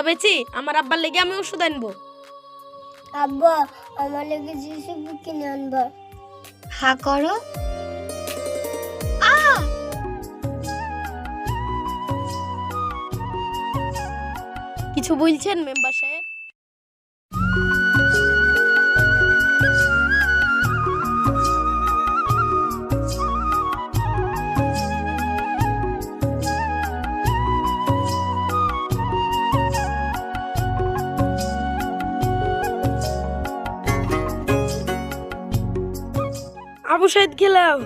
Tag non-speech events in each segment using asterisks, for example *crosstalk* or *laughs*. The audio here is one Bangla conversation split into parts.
গরুটা বেচি আমার আব্বার লেগে আমি ওষুধ আনব। আব্বা আমার লেগে জিসিবি কিনে আনবা। হা করো। কিছু বলছেন মেম্বার সাহেব? আবু গেলাম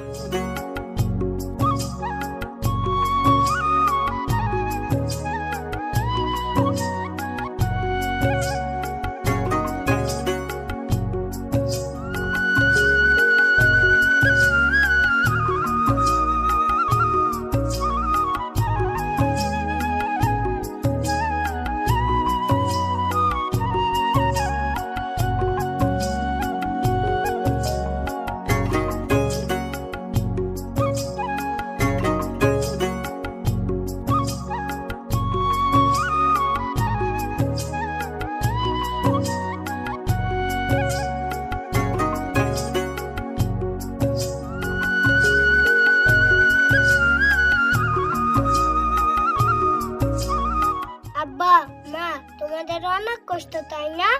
আব্বা মা তোমাদের অনেক কষ্ট তাই না?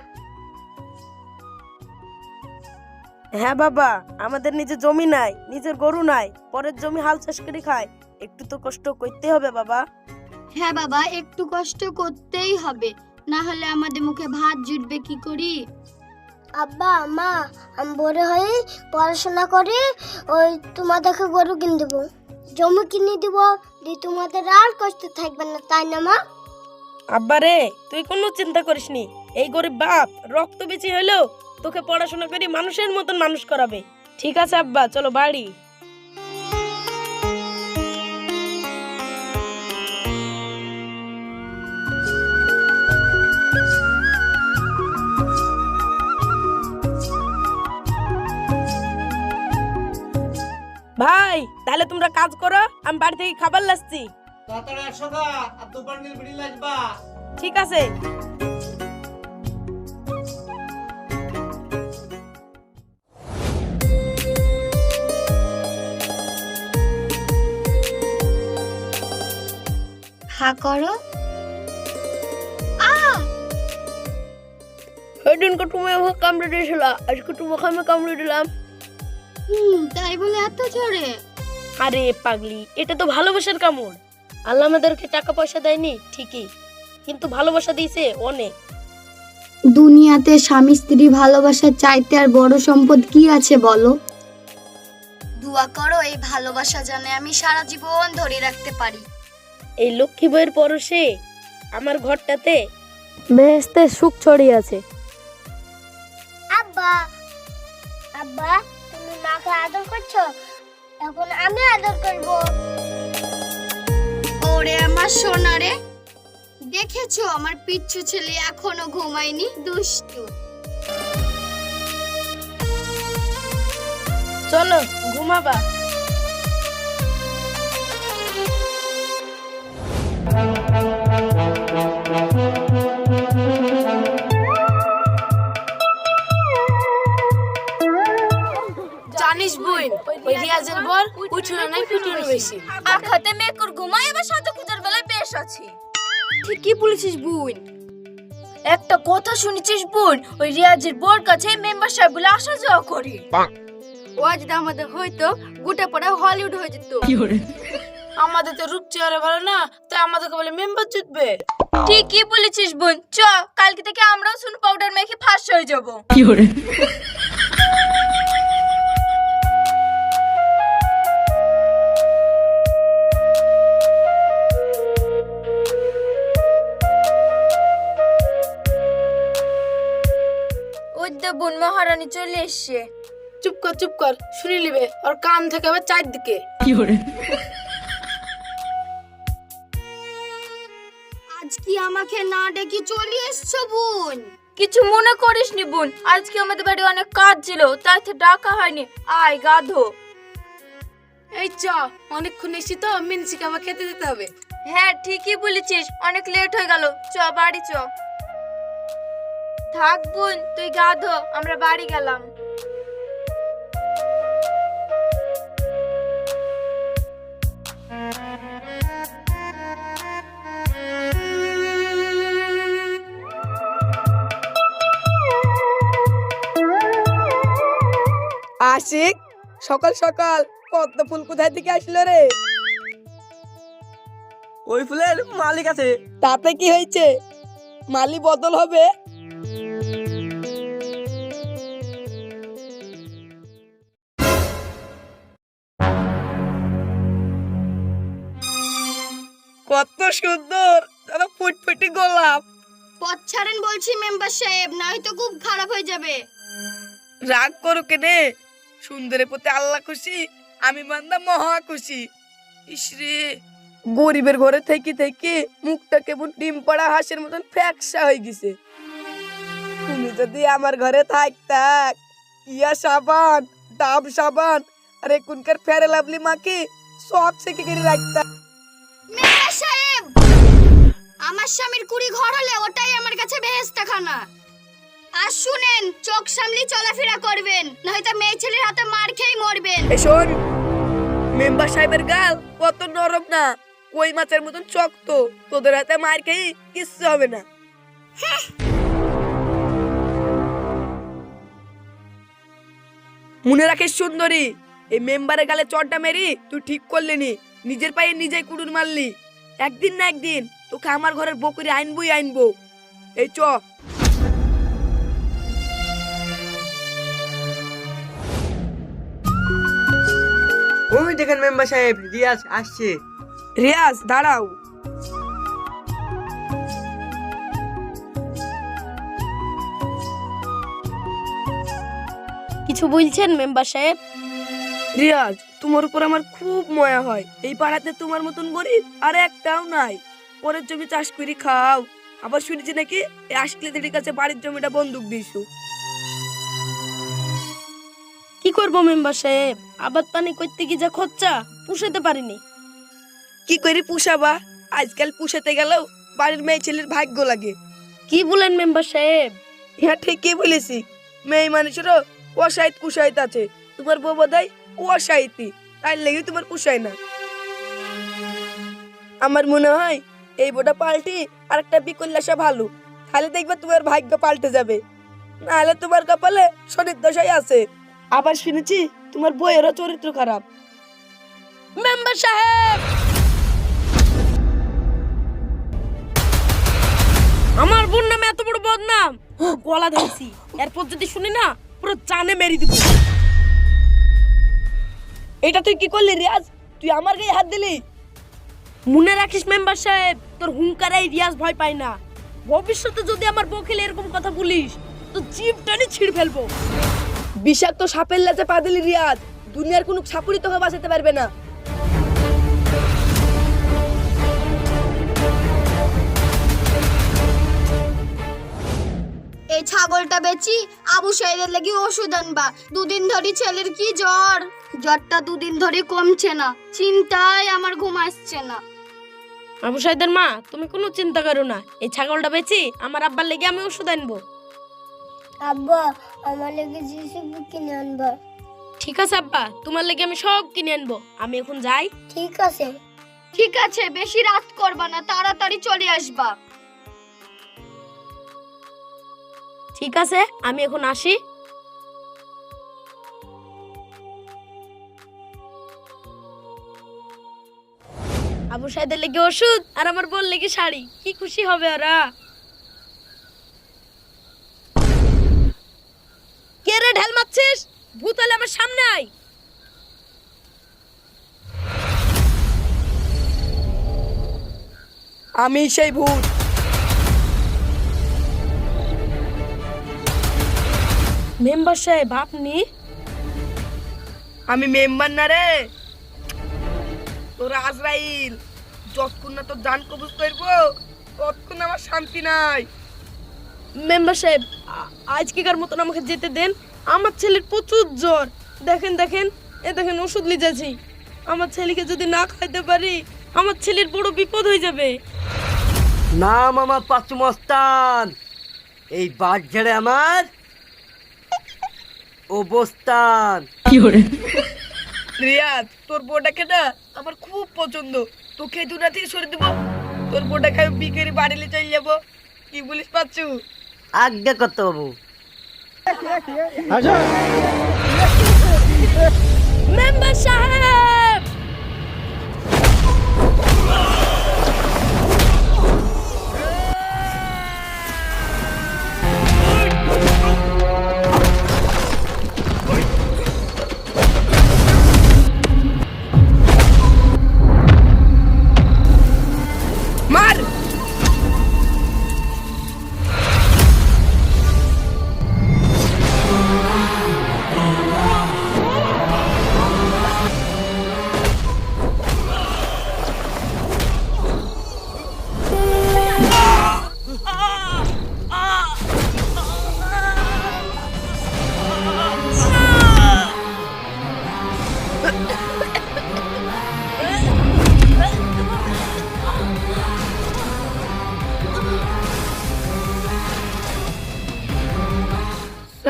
হ্যাঁ বাবা আমাদের নিজের জমি নাই নিজের গরু নাই পরের জমি হাল চাষ করে খায়। একটু তো কষ্ট করতে হবে বাবা। হ্যাঁ বাবা একটু কষ্ট করতেই হবে। না হলে আমাদের মুখে ভাত জুটবে কি করি? আব্বা মা আমি বড় হয়ে পড়াশোনা করে ওই তোমাদেরকে গরু কিনে দেবো। জমি কিনে দিব দিয়ে তোমাদের আর কষ্ট থাকবে না তাই না মা? আব্বা রে তুই কোনো চিন্তা করিস নি। এই গরিব বাপ রক্ত বেশি হলেও তোকে পড়াশোনা করে মানুষের মতন মানুষ করাবে। ঠিক আছে আব্বা, চলো বাড়ি। ভাই, তাহলে তোমরা কাজ করো, আমি বাড়ি থেকে খাবার লাসছি। তাড়াতাড়ি একশো গা আর দু বান্ডিল বিড়ি লাগবা। ঠিক আছে। হা করো। সেদিনকে তুমি আমাকে কামড়ে দিয়েছিল আজকে তোমাকে আমি কামড়ে দিলাম। হুম তাই বলে এত জোরে? আরে পাগলি এটা তো ভালোবাসার কামড়। আল্লাহ আমাদেরকে টাকা পয়সা দেয়নি ঠিকই। কিন্তু ভালোবাসা দিয়েছে অনেক। দুনিয়াতে স্বামী স্ত্রী ভালোবাসা চাইতে আর বড় সম্পদ কি আছে বলো? দোয়া করো এই ভালোবাসা জানে আমি সারা জীবন ধরে রাখতে পারি। এই লক্ষ্মী বইয়ের পরশে আমার ঘরটাতে বেহেস্তে সুখ ছড়িয়ে আছে। আব্বা আব্বা তুমি মাকে আদর করছ? এখন আমি আদর করব। ওরে আমার সোনারে। দেখেছ আমার পিচ্ছু ছেলে এখনও ঘুমায়নি দুষ্টু। চলো ঘুমাবা। জানিস বোন। ওই রিয়াজের বল উঠুনো নাই পিটুনো বেশি। আখাতে মেকুর ঘুমায় এবার সাজু খুঁজার বেলায় বেশ আছে। ঠিকই বলেছিস বোন? একটা কথা শুনেছিস বোন? ওই রিয়াজের বোর কাছে মেম্বার সাহেব বলে আসা যাওয়া করে। ও যদি আমাদের হয়তো গোটা পড়া হলিউড হয়ে যেত। আমাদের তো রূপ চেহারা ভালো না তাই আমাদেরকে বলে মেম্বার জিতবে ঠিকই বলেছিস বোন? চ কালকে থেকে আমরাও সুন পাউডার মেখে ফার্স্ট হয়ে যাব। ওই বোন মহারানী চলে এসছে। চুপ কর চুপ কর শুনে নিবে আর কান থেকে আবার চারদিকে। আজ কি আমাকে না ডেকে চলে এসছো বোন? কিছু মনে করিস নি বোন আজকে আমাদের বাড়ি অনেক কাজ ছিল তাই তো ডাকা হয়নি। আয় গাধো। এই চ অনেকক্ষণ এসি তো মিনসিকে আবার খেতে দিতে হবে। হ্যাঁ ঠিকই বলেছিস অনেক লেট হয়ে গেল। চ বাড়ি চ। থাক বোন তুই গা ধো আমরা বাড়ি গেলাম। আশিক সকাল সকাল কত ফুল কোথায় থেকে আসলো রে? ওই ফুলের মালিক আছে। তাতে কি হয়েছে? মালি বদল হবে? কত সুন্দর। দাদা ফুটফুটি গোলাপ। পথ ছাড়েন বলছি মেম্বার সাহেব খুব খারাপ হয়ে যাবে। রাগ করো কেনে সুন্দরের প্রতি আল্লাহ খুশি আমি বান্দা মহা খুশি। ইসরে গরিবের ঘরে থেকে থেকে মুখটা কেমন ডিম পড়া হাঁসের মতন ফ্যাকসা হয়ে গেছে। তুমি যদি আমার ঘরে থাকতাক ইয়া সাবান ডাব সাবান আর এখনকার ফেরে লাভলি মাকে সব থেকে করে রাখতাম আমার স্বামীর কুড়ি ঘর হলে ওটাই আমার কাছে বেহেস্তা খানা আর শুনেন, চোখ সামলি চলাফেরা করবেন, নয়তো মেয়ে ছেলের হাতে মার খেয়ে মরবেন। শোন, মেম্বার সাহেবের গাল কত নরম না, কই মাছের মতন চক্ত, তোদের হাতে মার খেয়ে কিচ্ছু হবে না। মনে রাখিস সুন্দরী, এই মেম্বারের গালে চটটা মেরি, তুই ঠিক করলি নিজের পায়ে নিজেই কুড়ুর মারলি। একদিন না একদিন তোকে আমার ঘরের বকরি আনবই আনব এই চ। ওই দেখেন মেম্বার সাহেব রিয়াজ আসছে। রিয়াজ দাঁড়াও। কিছু বলছেন মেম্বার সাহেব? রিয়াজ তোমার উপর আমার খুব ময়া হয়। এই পাড়াতে তোমার মতন গরিব আর একটাও নাই। পরের জমি চাষ করি খাও। আবার শুনেছি নাকি এই আশকিলেদের কাছে বাড়ির জমিটা বন্দুক দিয়েছ। কি করব মেম্বার সাহেব? আবাদ পানি করতে কি যা খরচা পুষাতে পারিনি। কি করি পুষাবা? আজকাল পুষাতে গেলেও বাড়ির মেয়ে ছেলের ভাগ্য লাগে। কি বলেন মেম্বার সাহেব? হ্যাঁ ঠিকই বলেছি। মেয়ে মানুষেরও অসাহিত কুসাহিত আছে। তোমার বউ বোধহয় অসাহিতি তাই লেগে তোমার পুষায় না। আমার মনে হয় এই বোটা পাল্টি আর একটা আসা ভালো তাহলে দেখবে তোমার ভাগ্য পাল্টে যাবে। নাহলে তোমার কপালে শনির দশাই আছে। আবার শুনেছি তোমার বইয়েরও চরিত্র খারাপ। মেম্বার সাহেব! আমার বোন নামে এত বড় বদনাম। গলা ধরছি। এরপর যদি শুনি না, পুরো জানে মেরি দিব। এটা তুই কি করলি রিয়াজ? তুই আমার গায়ে হাত দিলি? মনে রাখিস মেম্বার সাহেব তোর হুঙ্কারাই রিয়াজ ভয় পায় না। ভবিষ্যতে যদি আমার বউকে এরকম কথা বলিস তো জিভ টানি ছিঁড়ে ফেলব। বিষাক্ত সাপের লেজে পা দিলি রিয়াজ দুনিয়ার কোনো সাপুরি তোকে বাঁচাতে পারবে না। এই ছাগলটা বেচি আবু সাইদের লাগি ওষুধ আনবা। দুদিন ধরে ছেলের কি জ্বর? জ্বরটা দুদিন ধরে কমছে না। চিন্তায় আমার ঘুম আসছে না। আবু সাইদের মা তুমি কোনো চিন্তা করো না। এই ছাগলটা বেচি আমার আব্বার লেগে আমি ওষুধ আনব। আব্বা আমার লেগে জিসিবি কিনে আনবা। ঠিক আছে আব্বা তোমার লেগে আমি সব কিনে আনব। আমি এখন যাই। ঠিক আছে। ঠিক আছে বেশি রাত করবা না তাড়াতাড়ি চলে আসবা। ঠিক আছে আমি এখন আসি। আবু সাইদের লেগে ওষুধ আর আমার বোন লেগে শাড়ি। কি খুশি হবে ওরা। কে রে ঢেল মারছিস? ভূত হলে আমার সামনে আয়। আমি সেই ভূত। মেম্বার সাহেব আপনি? আমি মেম্বার না রে। তোরা আজরাইল যতক্ষণ না তোর জান কবুজ করব ততক্ষণ আমার শান্তি নাই। মেম্বার সাহেব আজকেকার মতন আমাকে যেতে দেন। আমার ছেলের প্রচুর জ্বর। দেখেন দেখেন এ দেখেন ওষুধ লিখেছি আমার ছেলেকে যদি না খাইতে পারি আমার ছেলের বড় বিপদ হয়ে যাবে। নাম আমার পাঁচু মস্তান। এই বাদ ঝেড়ে আমার *laughs* অবস্থান। রিয়াজ তোর বউটাকে না আমার খুব পছন্দ। তোকে এই না থেকে সরে দেবো। তোর বউটাকে আমি বিকেরি বাড়িলে চলে যাব। কি বলিস পাচ্ছু? আজ্ঞা করতে বাবু। মেম্বার সাহেব!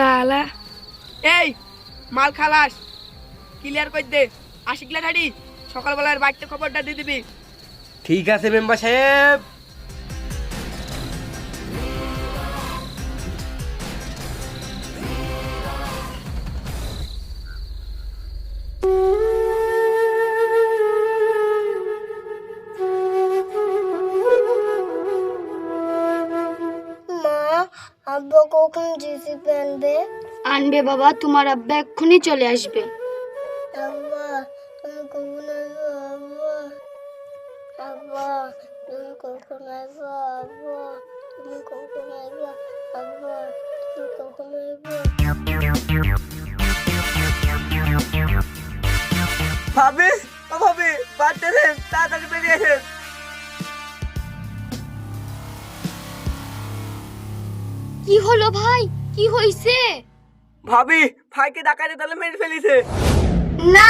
সালা এই মাল খালাস। ক্লিয়ার করে দে। আশিকলা গাড়ি সকালবেলার বাড়িতে খবরটা দিয়ে দিবি। ঠিক আছে মেম্বার সাহেব। আব্বা কখন জিসি আনবে আনবে বাবা তোমার আব্বা এক্ষুনি চলে আসবে। আব্বা তুমি কখন আসবে আব্বা? আব্বা তুমি কখন আসবে আব্বা? তুমি কখন আসবে আব্বা? তুমি কখন আসবে? ভাবি ও ভাবি বাড়তে তাড়াতাড়ি বেরিয়ে কি হলো ভাই? কি হইছে? ভাবি ভাইকে ডাকাতে তাহলে মেরে ফেলিছে। না!